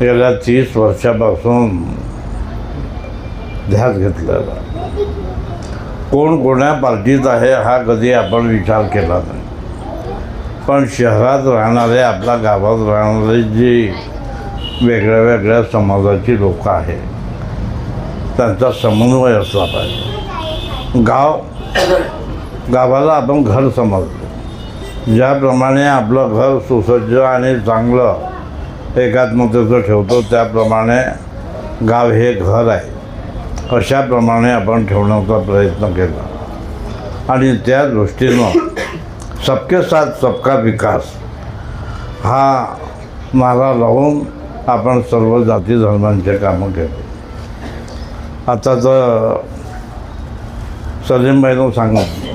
गेल्या तीस वर्षापासून ध्यास घेतलेला. कोण कोण्या पार्टीत आहे हा कधी आपण विचार केला नाही. पण शहरात राहणारे आपल्या गावात राहणारे जी वेगळ्या वेगळ्या समाजाची लोक आहेत त्यांचा समन्वय असला पाहिजे. गाव गावाला आपण घर समजतो. ज्याप्रमाणे आपलं घर सुसज्ज आणि चांगलं एकात्मतेचं ठेवतो त्याप्रमाणे गाव हे घर आहे. अशाप्रमाणे आपण ठेवण्याचा प्रयत्न केला. आणि त्या दृष्टीनं सबके साथ सबका विकास हा नारा लावून आपण सर्व जाती धर्मांचे कामं केले. आता तर सलीमबाईनं सांगितलं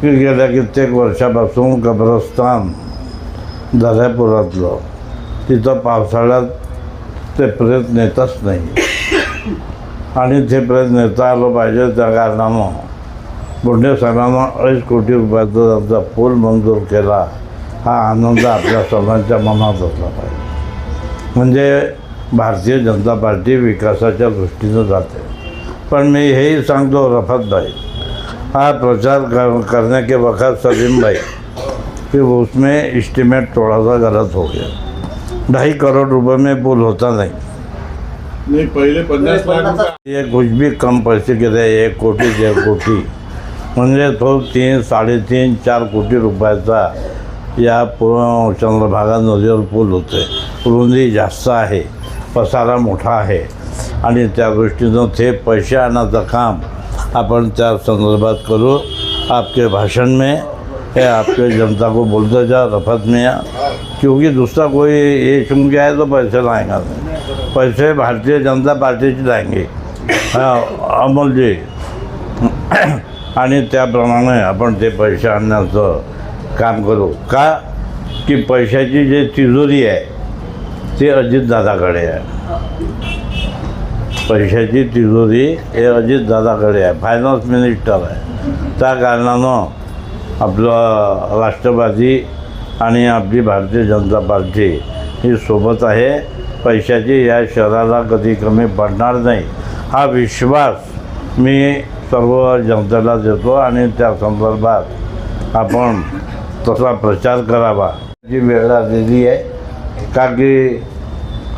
की गेल्या कित्येक वर्षापासून कब्रस्तान दर्यापुरातलं तिथं पावसाळ्यात ते प्रेत नेतच नाही. आणि ते प्रेत नेता आलं पाहिजे त्या कारणानं. बोंडे साहेबांना अडीच कोटी रुपयाचा त्यांचा पूल मंजूर केला हा आनंद आपल्या सर्वांच्या मनात असला पाहिजे. म्हणजे भारतीय जनता पार्टी विकासाच्या दृष्टीनं जाते. पण मी हेही सांगतो रफत भाई हाँ प्रचार कर, करने के वक्त सलीम भाई कि उसमें इस्टीमेट थोड़ा सा गलत हो गया। ढाई करोड़ रुपए में पुल होता नहीं। नहीं पहले पन्नास लाख रुपये ये कुछ भी कम पैसे के थे एक कोटी डेढ़ कोटी। म्हणजे तो तीन साडेतीन चार कोटी रुपयाचा या पूर्ण चंद्रभागा नदीवर पूल होते। रुंदी जास्त आहे पसारा मोठा आहे आणि त्या दृष्टीनं ते पैसे आणायचं काम। अपन त्या संदर्भात करू. आपके भाषण में या आपके जनता को बोलते जा रफत में या. क्योंकि दूसरा कोई ये चुन के आए तो पैसे लाएगा. पैसे भारतीय जनता पार्टीचे लाएंगे. अमोलजी अमोल आणि त्याप्रमाणे आपण ते पैसे आणण्याचं काम करू. का? की पैशाची जी तिजोरी आहे ती अजितदादाकडे आहे. पैशाची तिजोरी हे अजितदादाकडे आहे. फायनान्स मिनिस्टर आहे. त्या कारणानं आपलं राष्ट्रवादी आणि आपली भारतीय जनता पार्टी ही सोबत आहे. पैशाची या शहराला कधी कमी पडणार नाही. हा विश्वास मी सर्व जनतेला देतो आणि त्या संदर्भात आपण तसा प्रचार करावा. जी वेळ आलेली आहे का की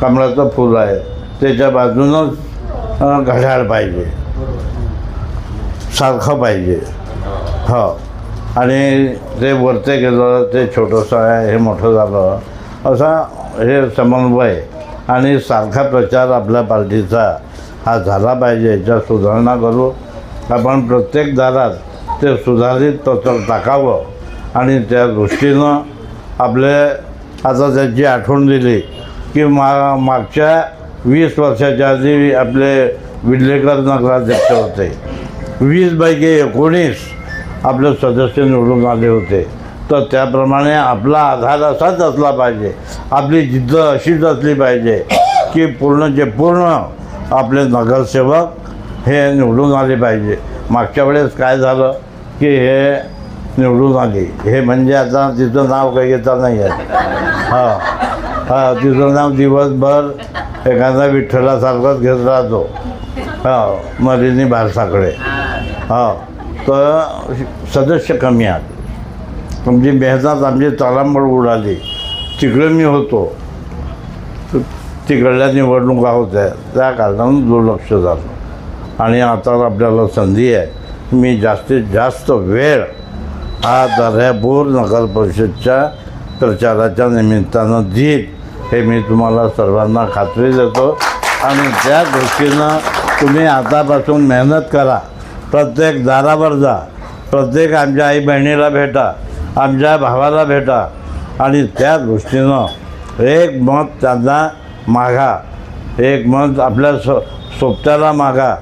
कमळाचं फूल आहे त्याच्या बाजूनच घड्याळ पाहिजे. सारखं पाहिजे. हो. आणि ते वरते गेलं ते छोटंसं आहे हे मोठं झालं असा हे समन्वय आणि सारखा प्रचार आपल्या पार्टीचा हा झाला पाहिजे याच्यात सुधारणा करू. आपण प्रत्येक दारात ते सुधारित तत्व टाकावं आणि त्या दृष्टीनं आपले आता त्याची आठवण दिली की मा मागच्या वीस वर्षाच्या आधी आपले विडलेकर नगराध्यक्ष होते. वीस पैकी एकोणीस आपले सदस्य निवडून आले होते. तर त्याप्रमाणे आपला आधार असाच असला पाहिजे. आपली जिद्द अशीच असली पाहिजे की पूर्णचे पूर्ण आपले नगरसेवक हे निवडून आले पाहिजे. मागच्या वेळेस काय झालं की हे निवडून आली. हे म्हणजे आता तिचं नाव काही घेता नाही आहे हां. हां तिचं नाव दिवसभर एखादा विठ्ठलासारखाच घेत राहतो. हो मरिनी भारसाकडे हो तर सदस्य कमी आले. तुमची मेहनत आमची तारांबळ उडाली. तिकडे मी होतो. तिकडल्या निवडणुका होत्या त्या कारणानं दुर्लक्ष झालं. आणि आता आपल्याला संधी आहे. मी जास्तीत जास्त वेळ हा दर्यापूर नगर परिषदच्या प्रचाराच्या निमित्तानं देईल हे मी तुम्हाला सर्वांना खात्री देतो. आणि त्या दृष्टीनं तुम्ही आतापासून मेहनत करा प्रत्येक दारावर जा प्रत्येक आमच्या आई बहिणीला भेटा आमच्या भावाला भेटा आणि त्या दृष्टीनं एक मत त्यांना मागा. एक मत आपल्या सो सोबत्याला मागा.